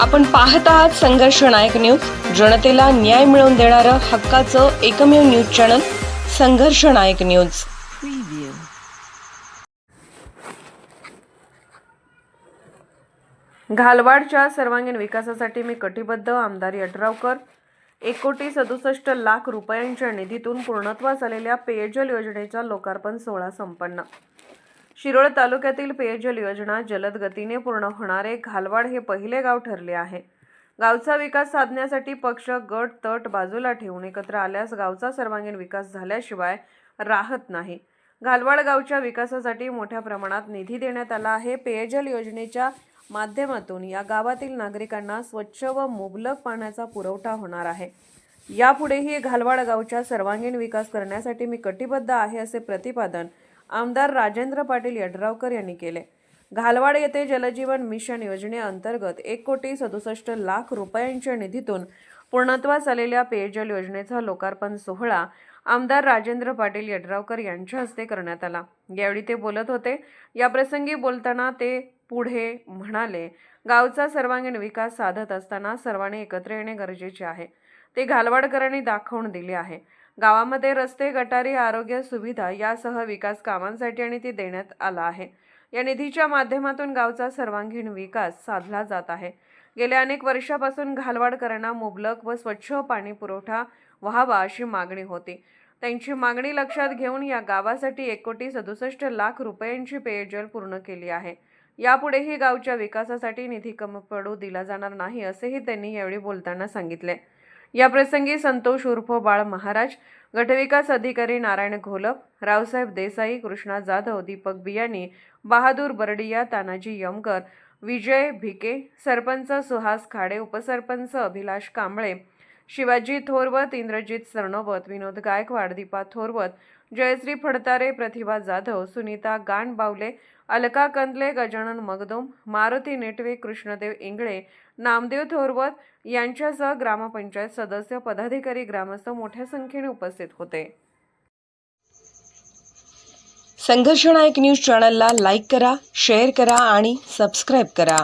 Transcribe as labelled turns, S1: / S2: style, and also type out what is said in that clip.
S1: आपण पाहत आहात संघर्ष नायक न्यूज. जनतेला न्याय मिळवून देणारं हक्काचं एकमेव न्यूज चॅनल संघर्ष नायक न्यूज.
S2: घालवाडच्या सर्वांगीण विकासासाठी मी कटिबद्ध आमदार यड्रावकर. एक कोटी सदुसष्ट लाख रुपयांच्या निधीतून पूर्णत्वास आलेल्या पेयजल योजनेचा लोकार्पण सोहळा संपन्न. शिरोळ तालुक्यातील पेयजल योजना जलद गतीने पूर्ण होणारे घालवाड हे पहिले गाव ठरले आहे. गावचा विकास साधण्यासाठी पक्ष गट तट बाजूला ठेवून एकत्र आल्यास गावचा सर्वांगीण विकास झाल्याशिवाय राहत नाही. घालवाड गावच्या विकासासाठी मोठ्या प्रमाणात निधी देण्यात आला आहे. पेयजल योजनेच्या माध्यमातून या गावातील नागरिकांना स्वच्छ व मुबलक पाण्याचा पुरवठा होणार आहे. यापुढेही घालवाड गावच्या सर्वांगीण विकास करण्यासाठी मी कटिबद्ध आहे असे प्रतिपादन आमदार राजेंद्र पाटील यड्रावकर यांनी केले. घालवाड येथे जलजीवन मिशन योजनेअंतर्गत एक कोटी सदुसष्ट लाख रुपयांच्या निधीतून पूर्णत्वास आलेल्या पेयजल योजनेचा लोकार्पण सोहळा आमदार राजेंद्र पाटील यड्रावकर यांच्या हस्ते करण्यात आला. यावेळी ते बोलत होते याप्रसंगी बोलताना ते पुढे म्हणाले गावचा सर्वांगीण विकास साधत असताना सर्वांनी एकत्र येणे गरजेचे आहे. ते घालवाडकरांनी दाखवून दिले आहे. गावामध्ये रस्ते गटारी आरोग्य सुविधा यासह विकास कामांसाठी आणि ती देण्यात आला आहे. या निधीच्या माध्यमातून गावचा सर्वांगीण विकास साधला जात आहे. गेल्या अनेक वर्षापासून घालवाडकरांना मुबलक व स्वच्छ पाणी पुरवठा व्हावा अशी मागणी होती. त्यांची मागणी लक्षात घेऊन या गावासाठी एक कोटी सदुसष्ट लाख रुपयांची पेयजल पूर्ण केली आहे. यापुढेही गावच्या विकासासाठी निधी कमी पडू दिला जाणार नाही असेही त्यांनी यावेळी बोलताना सांगितले. याप्रसंगी संतोष उर्फ बाळ महाराज गटविकास अधिकारी नारायण घोलप रावसाहेब देसाई कृष्णा जाधव दीपक बियाणी बहादूर बर्डिया तानाजी यमकर विजय भिके सरपंच सुहास खाडे उपसरपंच अभिलाष कांबळे शिवाजी थोरवत इंद्रजित सरनोबत विनोद गायकवाड दीपा थोरवत जयश्री फडतारे प्रतिभा जाधव सुनीता गाणबावले अलका कंदले गजानन मगदुम मारुती नेटवे कृष्णदेव इंगळे नामदेव थोरवत यांच्यासह ग्रामपंचायत सदस्य पदाधिकारी ग्रामस्थ मोठ्या संख्येने उपस्थित होते.
S1: संघर्षणायक न्यूज चॅनलला लाईक करा शेअर करा आणि सबस्क्राईब करा.